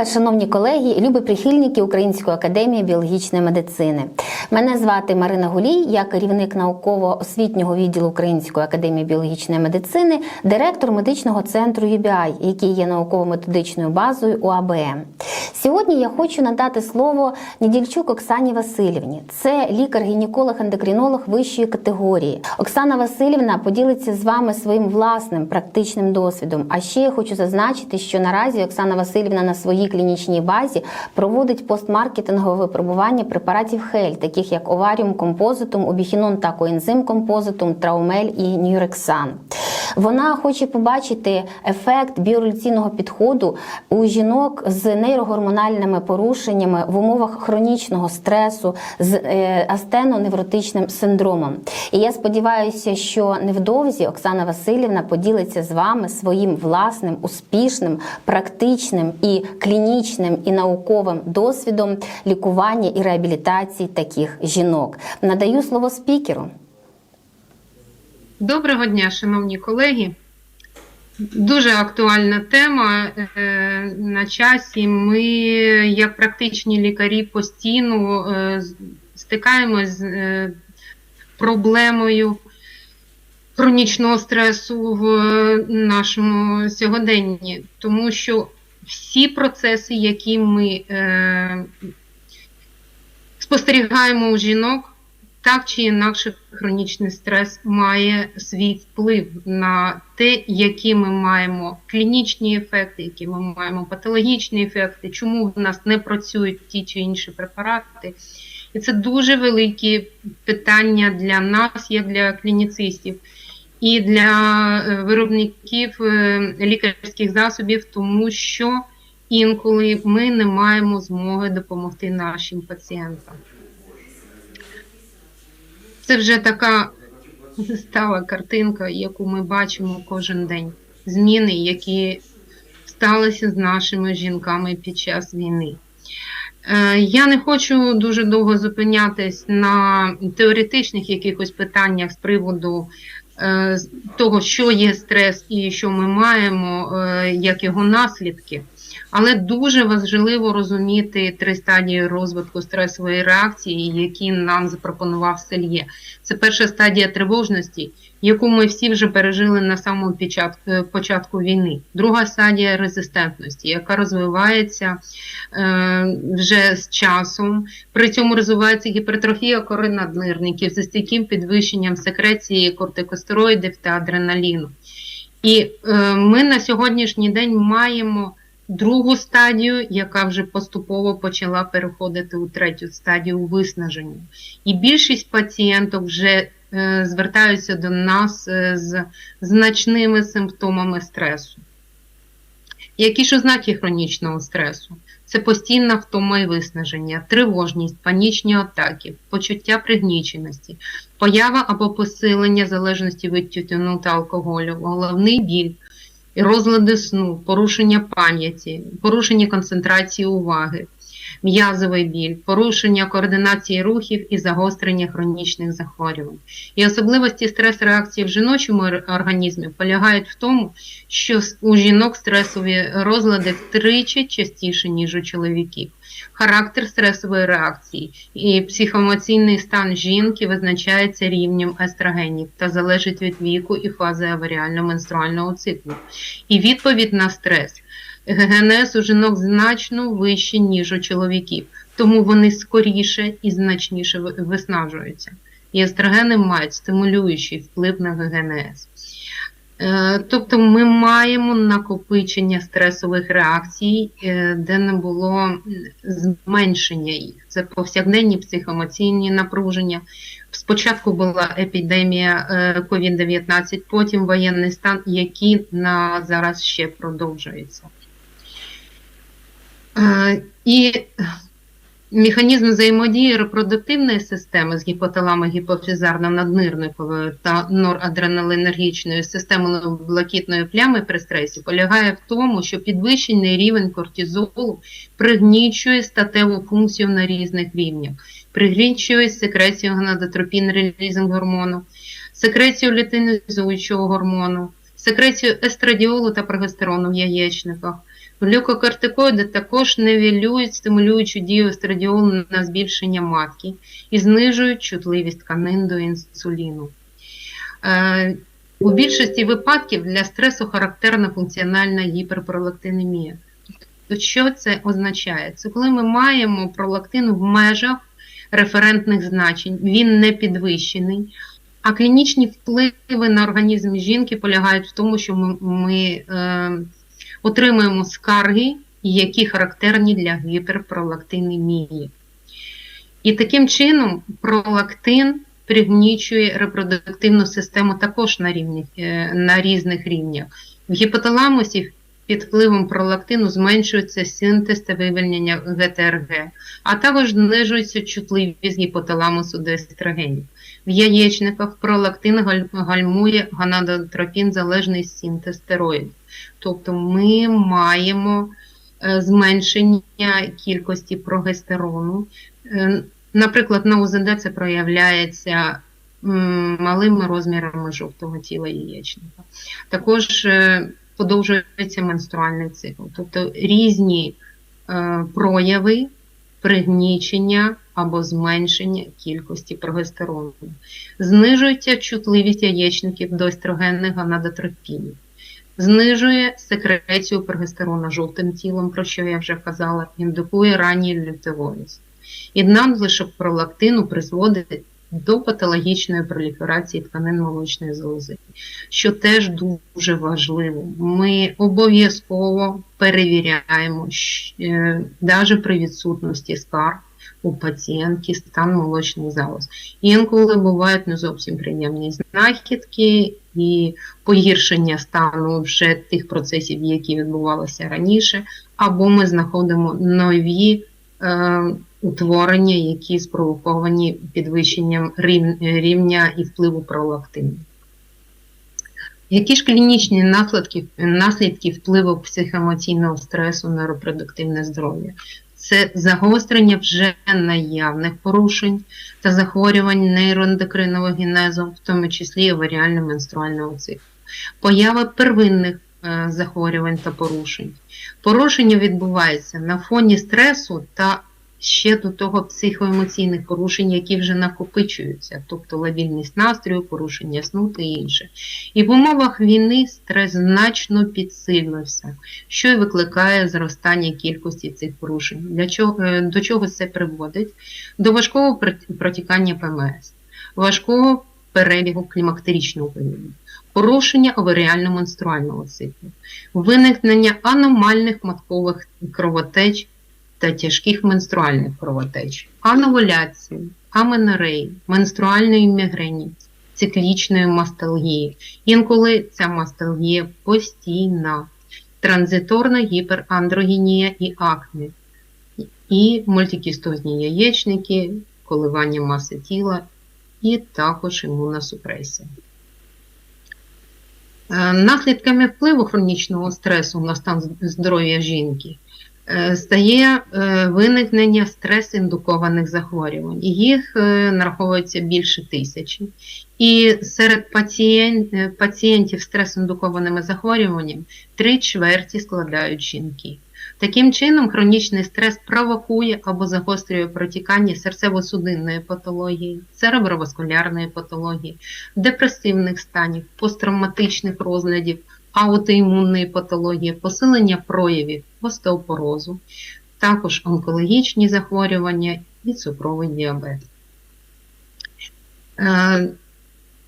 Вас, шановні колеги любі прихильники Української академії біологічної медицини. Мене звати Марина Гулій, я керівник науково-освітнього відділу Української академії біологічної медицини, директор медичного центру UBI, який є науково-методичною базою УАБМ. Сьогодні я хочу надати слово Недільчук Оксані Васильівні. Це лікар-гінеколог-ендокринолог вищої категорії. Оксана Васильівна поділиться з вами своїм власним практичним досвідом. А ще я хочу зазначити, що наразі Оксана Васильівна на своїй клінічній базі проводить постмаркетингове випробування препаратів хель, таких як оваріум композитум, обіхінон та коензим композитум, траумель і нюрексан. Вона хоче побачити ефект біореволюційного підходу у жінок з нейрогормональними порушеннями в умовах хронічного стресу з е, астеноневротичним синдромом. І я сподіваюся, що невдовзі Оксана Васильівна поділиться з вами своїм власним успішним, практичним і клінічним і науковим досвідом лікування і реабілітації таких жінок. Надаю слово спікеру. Доброго дня, шановні колеги. Дуже актуальна тема е, на часі. Ми, як практичні лікарі, постійно е, стикаємось з е, проблемою хронічного стресу в нашому сьогоденні, тому що всі процеси, які ми спостерігаємо у жінок, так чи інакше хронічний стрес має свій вплив на те, які ми маємо клінічні ефекти, які ми маємо патологічні ефекти, чому в нас не працюють ті чи інші препарати. І це дуже великі питання для нас, як для клініцистів, і для виробників лікарських засобів, тому що інколи ми не маємо змоги допомогти нашим пацієнтам. Це вже така стала картинка, яку ми бачимо кожен день. Зміни, які сталися з нашими жінками під час війни. Я не хочу дуже довго зупинятись на теоретичних якихось питаннях з приводу того, що є стрес і що ми маємо, як його наслідки. Але дуже важливо розуміти три стадії розвитку стресової реакції, які нам запропонував Сельє. Це перша стадія тривожності, яку ми всі вже пережили на самому початку війни. Друга стадія резистентності, яка розвивається е, вже з часом. При цьому розвивається гіпертрофія кори наднирників з стійким підвищенням секреції кортикостероїдів та адреналіну. І е, ми на сьогоднішній день маємо другу стадію, яка вже поступово почала переходити у третю стадію виснаження. І більшість пацієнток вже е, звертаються до нас е, з значними симптомами стресу. Які ж ознаки хронічного стресу? Це постійна втома і виснаження, тривожність, панічні атаки, почуття пригніченості, поява або посилення залежності від тютюну та алкоголю, головний біль, розлади сну, порушення пам'яті, порушення концентрації уваги, м'язовий біль, порушення координації рухів і загострення хронічних захворювань. І особливості стрес-реакції в жіночому організмі полягають в тому, що у жінок стресові розлади втричі частіше, ніж у чоловіків. Характер стресової реакції і психоемоційний стан жінки визначається рівнем естрогенів та залежить від віку і фази аваріально-менструального циклу. І відповідь на стрес. ГГНС у жінок значно вище, ніж у чоловіків, тому вони скоріше і значніше виснажуються. І естрогени мають стимулюючий вплив на ГГНС. Тобто ми маємо накопичення стресових реакцій, де не було зменшення їх. Це повсякденні психоемоційні напруження. Спочатку була епідемія COVID-19, потім воєнний стан, який на зараз ще продовжується. І механізм взаємодії репродуктивної системи з гіпоталамо-гіпофізарно-наднирниковою та норадреналинергічною системою блакитної плями при стресі полягає в тому, що підвищений рівень кортизолу пригнічує статеву функцію на різних рівнях, пригнічує секрецію гонадотропін релізинг гормону, секрецію літинізуючого гормону, секрецію естрадіолу та прогестерону в яєчниках Глюкокортикоїди також нивелюють стимулюючу дію естрадіолу на збільшення матки і знижують чутливість тканин до інсуліну. Е, У більшості випадків для стресу характерна функціональна гіперпролактинемія. То що це означає? Це коли ми маємо пролактин в межах референтних значень, він не підвищений, а клінічні впливи на організм жінки полягають в тому, що ми, ми е, отримуємо скарги, які характерні для гіперпролактинемії. І таким чином пролактин пригнічує репродуктивну систему також на, рівні, е, на різних рівнях. В гіпоталамусі під впливом пролактину зменшується синтез та вивільнення ГТРГ, а також знижується чутливість гіпоталамусу до естрогенів. В яєчниках пролактин гальмує гонадотропін залежний синтез стероїдів. Тобто ми маємо е, зменшення кількості прогестерону. Е, Наприклад, на УЗД це проявляється малими розмірами жовтого тіла яєчника. Також е, подовжується менструальний цикл, тобто різні прояви пригнічення або зменшення кількості прогестерону. Знижується чутливість яєчників до естрогенних гонадотропінів. Знижує секрецію прогестерона жовтим тілом, про що я вже казала, індукує ранній лютеоліз. І надлишок пролактину призводить до патологічної проліферації тканин молочної залози, що теж дуже важливо. Ми обов'язково перевіряємо, навіть при відсутності скарг у пацієнтки стан молочних залоз. Інколи бувають не зовсім приємні знахідки і погіршення стану вже тих процесів, які відбувалися раніше, або ми знаходимо нові е, утворення, які спровоковані підвищенням рів- рівня і впливу пролактину. Які ж клінічні наслідки, наслідки впливу психоемоційного стресу на репродуктивне здоров'я? Це загострення вже наявних порушень та захворювань нейроендокринового генезу, в тому числі варіально менструального циклу, поява первинних е, захворювань та порушень. Порушення відбувається на фоні стресу та ще до того психоемоційних порушень, які вже накопичуються, тобто лабільність настрою, порушення сну та інше. І в умовах війни стрес значно підсилився, що й викликає зростання кількості цих порушень. Для чого, е, до чого це приводить? До важкого протікання ПМС, важкого перебігу клімактеричного періоду, порушення оваріально-менструального циклу, виникнення аномальних маткових кровотеч та тяжких менструальних кровотеч, ановуляції, аменореї, менструальної мігрені, циклічної масталгії. Інколи ця масталгія постійна, транзиторна гіперандрогенія і акне, і мультикістозні яєчники, коливання маси тіла і також імунна супресія. Е, Наслідками впливу хронічного стресу на стан здоров'я жінки стає е, виникнення стрес-індукованих захворювань. Їх е, нараховується більше тисячі. І серед пацієн- е, пацієнтів з стрес-індукованими захворюваннями три чверті складають жінки. Таким чином, хронічний стрес провокує або загострює протікання серцево-судинної патології, цереброваскулярної патології, депресивних станів, посттравматичних розладів, аутоімунної патології, посилення проявів остеопорозу, також онкологічні захворювання і цукровий діабет. Е,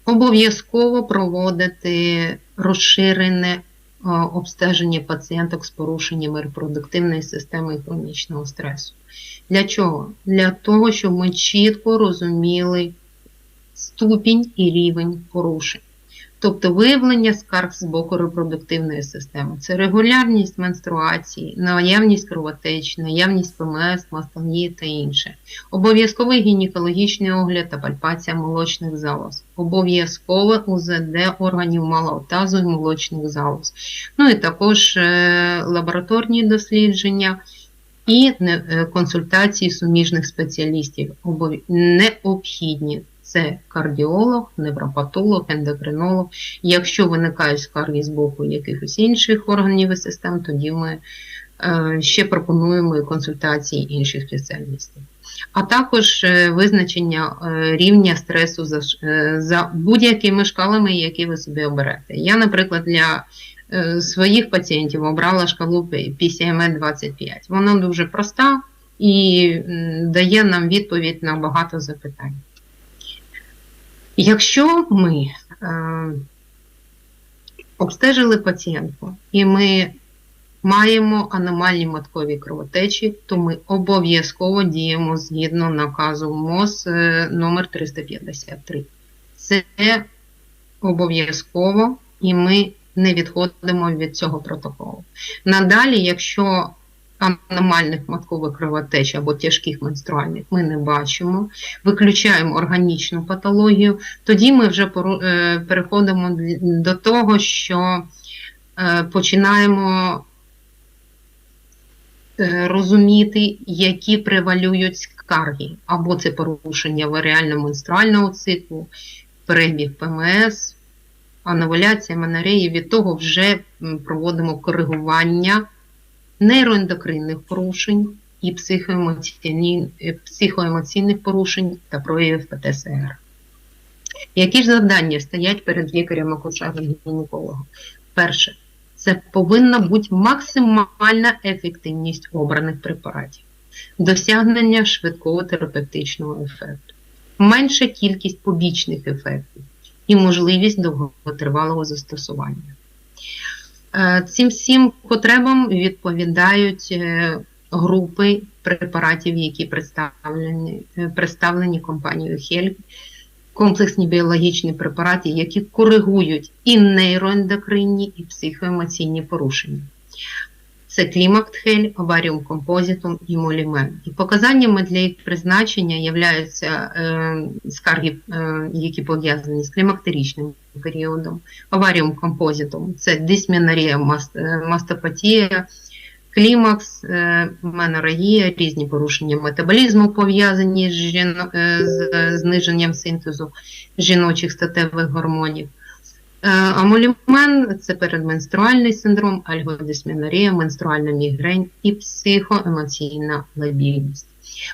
Обов'язково проводити розширене е, обстеження пацієнток з порушеннями репродуктивної системи і хронічного стресу. Для чого? Для того, щоб ми чітко розуміли ступінь і рівень порушень. Тобто виявлення скарг з боку репродуктивної системи. Це регулярність менструації, наявність кровотеч, наявність ПМС, масталгії та інше. Обов'язковий гінекологічний огляд та пальпація молочних залоз. Обов'язкове УЗД органів малого тазу і молочних залоз. Ну і також е, лабораторні дослідження і е, консультації суміжних спеціалістів необхідні. Це кардіолог, невропатолог, ендокринолог. Якщо виникають скарги з боку якихось інших органів і систем, тоді ми Е, Ще пропонуємо консультації інших спеціалістів. А також е, визначення е, рівня стресу за, за будь-якими шкалами, які ви собі оберете. Я, наприклад, для своїх пацієнтів обрала шкалу PCME 25. Вона дуже проста і дає нам відповідь на багато запитань. Якщо ми е, обстежили пацієнтку і ми маємо аномальні маткові кровотечі, то ми обов'язково діємо згідно наказу МОЗ е, номер 353. Це обов'язково, і ми не відходимо від цього протоколу. Надалі, якщо аномальних маткових кровотеч або тяжких менструальних ми не бачимо, виключаємо органічну патологію, тоді ми вже е, переходимо до того, що е, починаємо е, розуміти, які превалюють скарги, або це порушення варіально-менструального циклу, перебіг ПМС, анавуляція, менореї. Від того вже проводимо коригування нейроендокринних порушень і е, психоемоційних порушень та проявів ПТСР. Які ж завдання стоять перед лікарем акушером гінекологом? Перше, це повинна бути максимальна ефективність обраних препаратів, досягнення швидкого терапевтичного ефекту, менша кількість побічних ефектів і можливість довготривалого застосування. Е, Цим всім потребам відповідають е, групи препаратів, які представлені, е, представлені компанією Хель, комплексні біологічні препарати, які коригують і нейроендокринні, і психоемоційні порушення. Це клімактхель, аваріум композитум і молімен. І показаннями для їх призначення являються е, скарги, е, які пов'язані з клімактеричним періодом, аваріум композитум це дисменорія, маст- е, мастопатія, клімакс, е, менорагія, різні порушення метаболізму пов'язані з, жіно- е, з е, зниженням синтезу жіночих статевих гормонів. Е, Амолімен це передменструальний синдром, альгодисмінорія, менструальна мігрень і психоемоційна лабільність.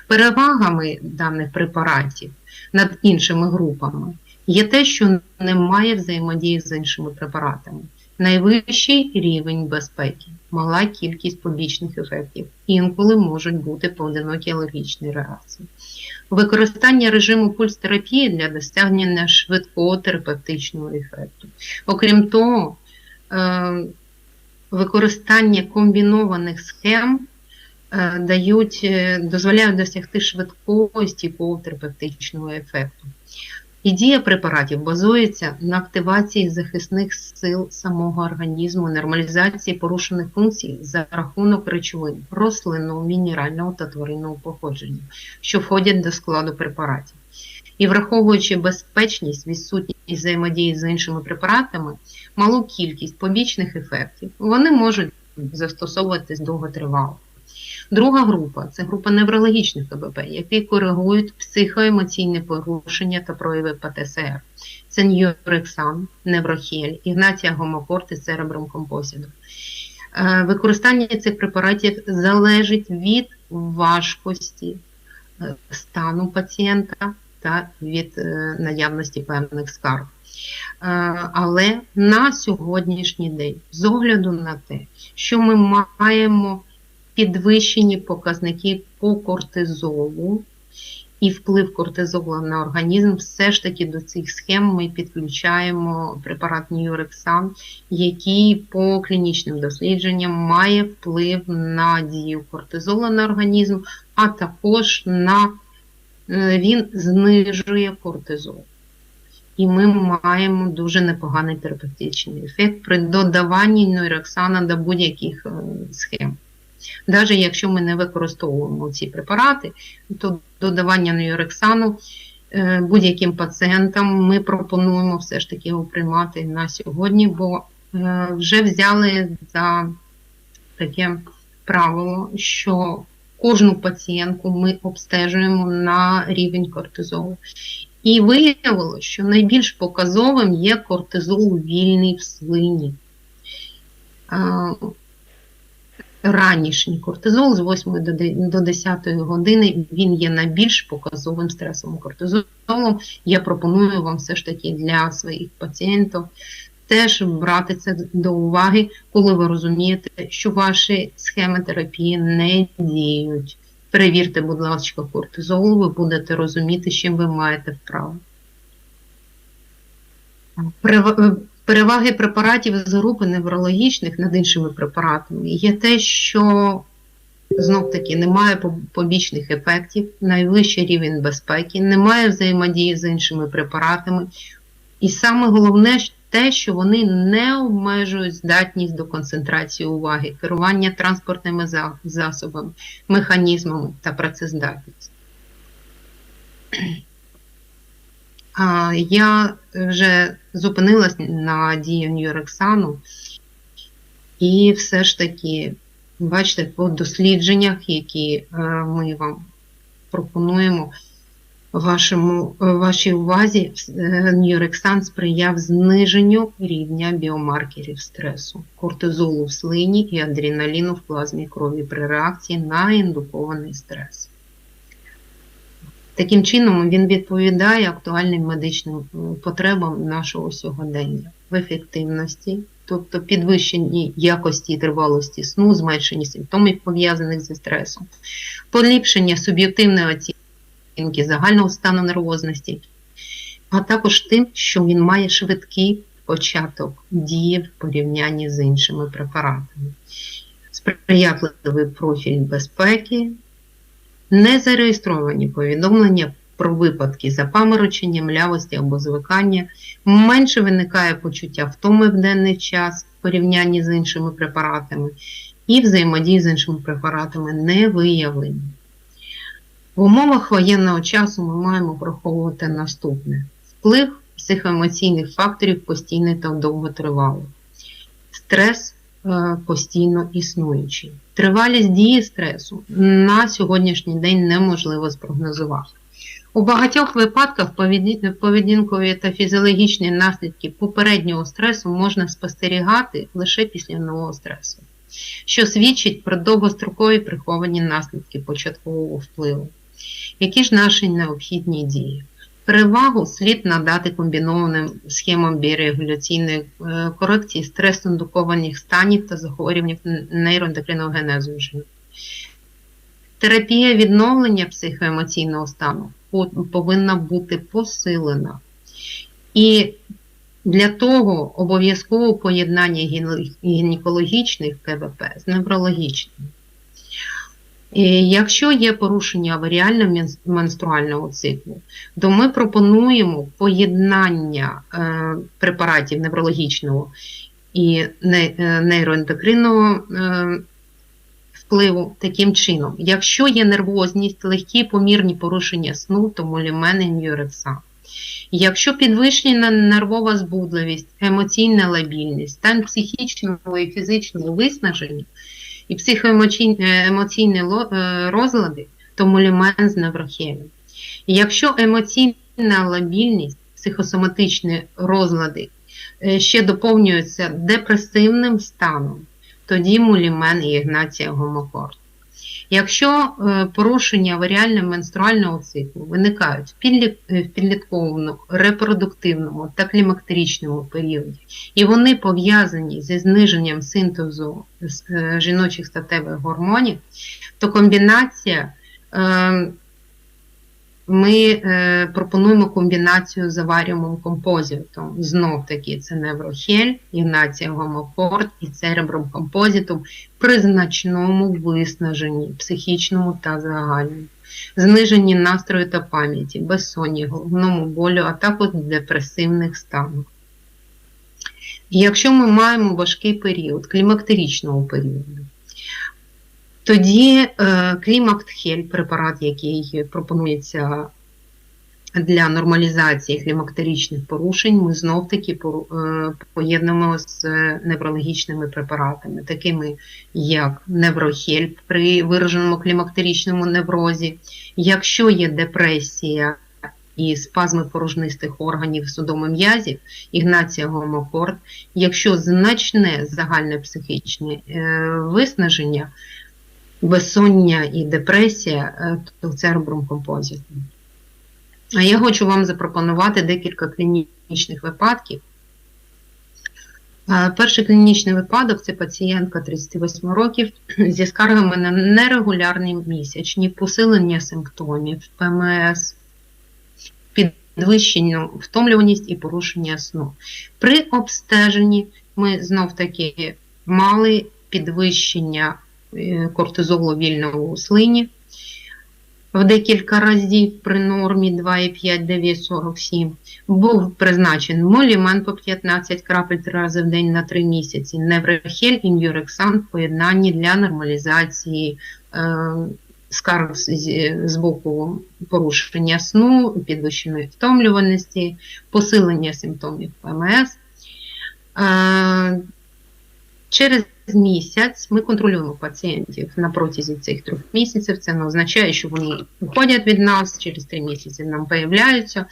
Перевагами даних препаратів над іншими групами є те, що немає взаємодії з іншими препаратами. Найвищий рівень безпеки, мала кількість побічних ефектів, інколи можуть бути поодинокі алергічні реакції. Використання режиму пульс-терапії для досягнення швидкого терапевтичного ефекту. Окрім того, е, використання комбінованих схем е, дають, е, дозволяють досягти швидкого і стійкого терапевтичного ефекту. І дія препаратів базується на активації захисних сил самого організму, нормалізації порушених функцій за рахунок речовин рослинного, мінерального та тваринного походження, що входять до складу препаратів. І враховуючи безпечність, відсутність взаємодії з іншими препаратами, малу кількість побічних ефектів, вони можуть застосовуватись довготривало. Друга група це група неврологічних КБП, які коригують психоемоційні порушення та прояви ПТСР. Це ньюрексан, неврохель, ігнація гомокорти, церебром композиту. Е, Використання цих препаратів залежить від важкості е, стану пацієнта та від е, наявності певних скарг. Але на сьогоднішній день, з огляду на те, що ми маємо підвищені показники по кортизолу і вплив кортизолу на організм, все ж таки до цих схем ми підключаємо препарат Ньюрексан, який по клінічним дослідженням має вплив на дію кортизолу на організм, а також на е, він знижує кортизол. І ми маємо дуже непоганий терапевтичний ефект при додаванні нойроксана до будь-яких е, схем. Навіть якщо ми не використовуємо ці препарати, то додавання нойрексану е, будь-яким пацієнтам ми пропонуємо все ж таки його приймати на сьогодні, бо е, вже взяли за таке правило, що кожну пацієнтку ми обстежуємо на рівень кортизолу. І виявилося, що найбільш показовим є кортизол вільний в слині. Ранішній кортизол з 8 до до 10 години він є найбільш показовим стресовим кортизолом. Я пропоную вам все ж таки для своїх пацієнтів теж брати це до уваги, коли ви розумієте, що ваші схеми терапії не діють. Перевірте, будь ласка, кортизол, ви будете розуміти, з чим ви маєте вправу. Перев- Переваги препаратів з групи неврологічних над іншими препаратами є те, що знов таки немає побічних ефектів, найвищий рівень безпеки, немає взаємодії з іншими препаратами. І саме головне те, що вони не обмежують здатність до концентрації уваги, керування транспортними засобами, механізмами та працездатність. Я вже зупинилась на дії Ньюрексану, і все ж таки, бачите, по дослідженнях, які е, ми вам пропонуємо, вашому, е, вашій увазі, е, Ньюрексан сприяв зниженню рівня біомаркерів стресу, кортизолу в слині і адреналіну в плазмі крові при реакції на індукований стрес. Таким чином, він відповідає актуальним медичним е, потребам нашого сьогодення в ефективності, тобто підвищенні якості і тривалості сну, зменшенні симптомів, пов'язаних зі стресом, поліпшення суб'єктивної оцінки загального стану нервозності, а також тим, що він має швидкий початок дії в порівнянні з іншими препаратами, сприятливий профіль безпеки, не зареєстровані повідомлення про випадки запаморочення, млявості або звикання, менше виникає почуття втоми в денний час в порівнянні з іншими препаратами, і взаємодії з іншими препаратами не виявлені. В умовах воєнного часу ми маємо враховувати наступне: вплив психоемоційних факторів постійний та довготривалий. Стрес постійно існуючий. Тривалість дії стресу на сьогоднішній день неможливо спрогнозувати. У багатьох випадках поведінкові та фізіологічні наслідки попереднього стресу можна спостерігати лише після нового стресу, що свідчить про довгострокові приховані наслідки початкового впливу. Які ж наші необхідні дії? Перевагу слід надати комбінованим схемам біорегуляційної е, корекції стрес-індукованих станів та захворювань нейроендокринного генезу. Терапія відновлення психоемоційного стану повинна бути посилена. І для того обов'язково поєднання гінекологічних КВП з неврологічним. Якщо є порушення аваріально-менструального циклу, то ми пропонуємо поєднання е, препаратів неврологічного і е, нейроендокринного е, впливу таким чином. Якщо є нервозність, легкі помірні порушення сну, то молімен і. Якщо підвищена нервова збудливість, емоційна лабільність, стан психічного і фізичного виснаження і психоемоційні е, розлади, то мулімен з неврохелем. І Якщо емоційна лабільність, психосоматичні розлади е, ще доповнюються депресивним станом, тоді мулімен і ігнація гомокорд. Якщо е, порушення аваріально-менструального циклу виникають в е, підлітковому, репродуктивному та клімактерічному періоді, і вони пов'язані зі зниженням синтезу е, жіночих статевих гормонів, то комбінація ми е, пропонуємо комбінацію з аваріумом композитом. Знов таки це неврохель, ігнація гомокорд і церебром композитом при значному виснаженні психічному та загальному, зниженні настрою та пам'яті, безсонні, головному болю, а також депресивних станах. Якщо ми маємо важкий період, клімактеричного періоду, тоді е, Клімактхель, препарат, який пропонується для нормалізації клімактеричних порушень, ми знов-таки е, поєднуємо з неврологічними препаратами, такими як неврохель при вираженому клімактеричному неврозі. Якщо є депресія і спазми порожнистих органів судомом'язів, Ігнація Гомокорт, якщо значне загальне психічне е, виснаження, безсоння і депресія, е, то церебрум композиту. А я хочу вам запропонувати декілька клінічних випадків. Е, Перший клінічний випадок це пацієнтка 38 років зі скаргами на нерегулярні місячні, посилення симптомів, ПМС, підвищену втомлюваність і порушення сну. При обстеженні ми знов таки мали підвищення кортизолу вільного у слині в декілька разів при нормі 2,5-9,47. Був призначений молімен по 15 крапель 3 рази в день на 3 місяці, неврохель і мюрексан в поєднанні для нормалізації е, скарг з, з боку порушення сну, підвищеної втомлюваності, посилення симптомів ПМС. Е, через місяць ми контролюємо пацієнтів на протязі цих трьох місяців. Це не означає, що вони уходять від нас, через три місяці нам появляються.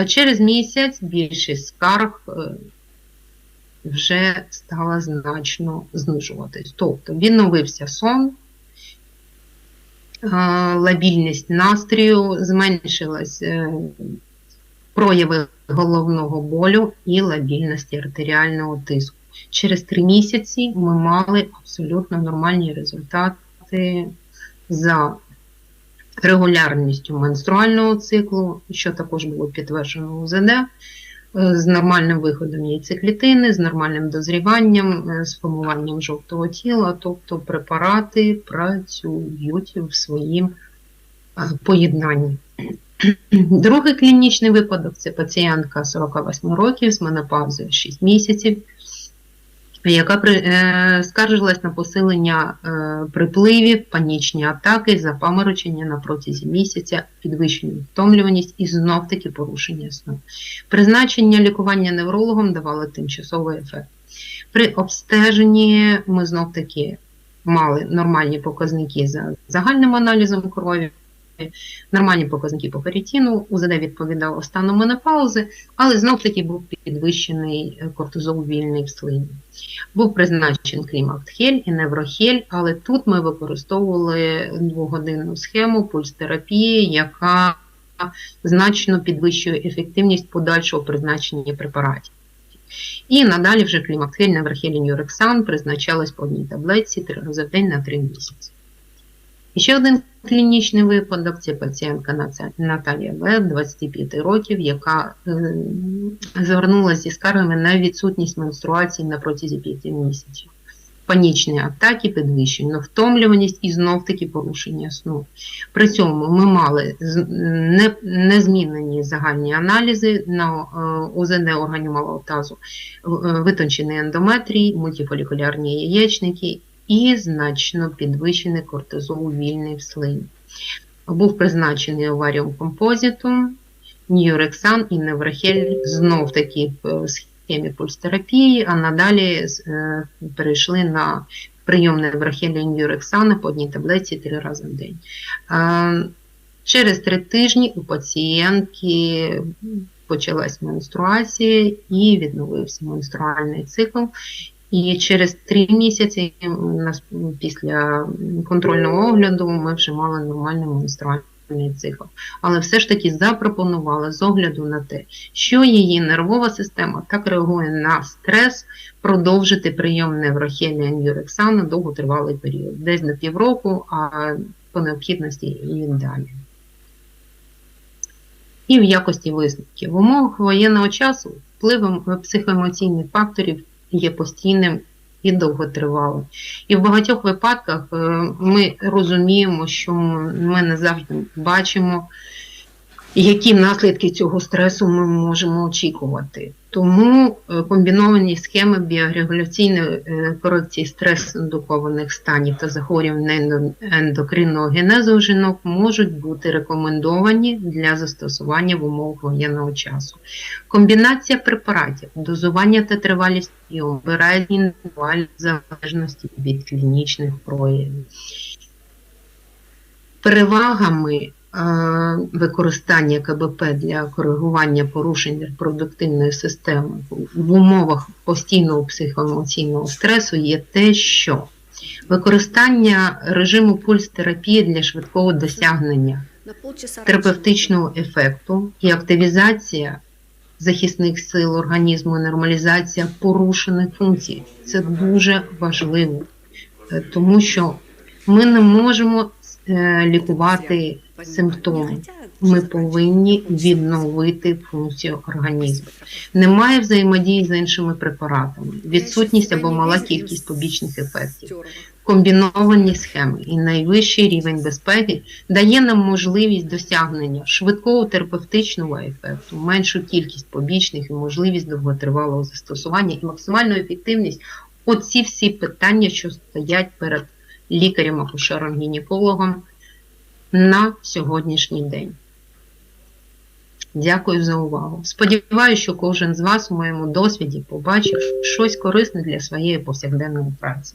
Е, Через місяць більшість скарг е, вже стала значно знижуватись. Тобто відновився сон, е, лабільність настрою, зменшилась прояви головного болю і лабільності артеріального тиску. Через три місяці ми мали абсолютно нормальні результати за регулярністю менструального циклу, що також було підтверджено УЗД, е, з нормальним виходом яйцеклітини, з нормальним дозріванням, е, з формуванням жовтого тіла, тобто препарати працюють в своїм е, поєднанні. Другий клінічний випадок це пацієнтка 48 років з менопаузою 6 місяців, яка е, скаржилась на посилення е, припливів, панічні атаки, запаморочення на протязі місяця, підвищену втомлюваність і знов-таки порушення сну. Призначення лікування неврологом давало тимчасовий ефект. При обстеженні ми знов-таки мали нормальні показники за загальним аналізом крові. Нормальні показники по ферритіну, УЗД відповідало стану менопаузи, але знов-таки був підвищений е, кортизол вільний в слині. Був призначений клімактхель і неврохель, але тут ми використовували двогодинну схему пульстерапії, яка значно підвищує ефективність подальшого призначення препаратів. І надалі вже клімактхель, неврохель і нюрексан призначались по одній таблетці три рази в день на 3 місяці. Ще один клінічний випадок це пацієнтка Наталія В, 25 років, яка е, звернулася зі скаргами на відсутність менструації на протязі 5 місяців. Панічні атаки, підвищену втомлюваність і знов-таки порушення сну. При цьому ми мали незмінені загальні аналізи на е, УЗД органів малого тазу, е, витончений ендометрій, мультифолікулярні яєчники і значно підвищений кортизол вільний в слині. Був призначений оваріум композитум, ньюрексан і неврохель знов таки в схемі пульстерапії, а надалі е, перейшли на прийом неврохелю і ньюрексана по одній таблетці три рази в день. Е, Через три тижні у пацієнтки почалась менструація і відновився менструальний цикл. І через три місяці після контрольного огляду ми вже мали нормальний менструальний цикл. Але все ж таки запропонували з огляду на те, що її нервова система так реагує на стрес, продовжити прийом неврохелія ньюрексану довготривалий період, десь до півроку, а по необхідності і далі. І в якості висновків. В умовах воєнного часу впливом психоемоційних факторів є постійним і довготривалим. І в багатьох випадках е, ми розуміємо, що ми не завжди бачимо, які наслідки цього стресу ми можемо очікувати. Тому е, комбіновані схеми біорегуляційної е, корекції стрес-індукованих станів та захворювань ендокринного генезу жінок можуть бути рекомендовані для застосування в умовах воєнного часу. Комбінація препаратів, дозування та тривалість і обирають індивідуально залежності від клінічних проявів. Перевагами використання КБП для коригування порушень репродуктивної системи в умовах постійного психоемоційного стресу є те, що використання режиму пульс-терапії для швидкого досягнення терапевтичного ефекту і активізація захисних сил організму, нормалізація порушених функцій. Це дуже важливо, е, тому що ми не можемо е, лікувати симптоми. Ми повинні відновити функцію організму. Немає взаємодії з іншими препаратами, відсутність або мала кількість побічних ефектів комбіновані схеми і найвищий рівень безпеки дає нам можливість досягнення швидкого терапевтичного ефекту, меншу кількість побічних і можливість довготривалого застосування і максимальну ефективність. Оці всі питання, що стоять перед лікарем, акушером, гінекологом на сьогоднішній день. Дякую за увагу. Сподіваюся, що кожен з вас у моєму досвіді побачив щось корисне для своєї повсякденної праці.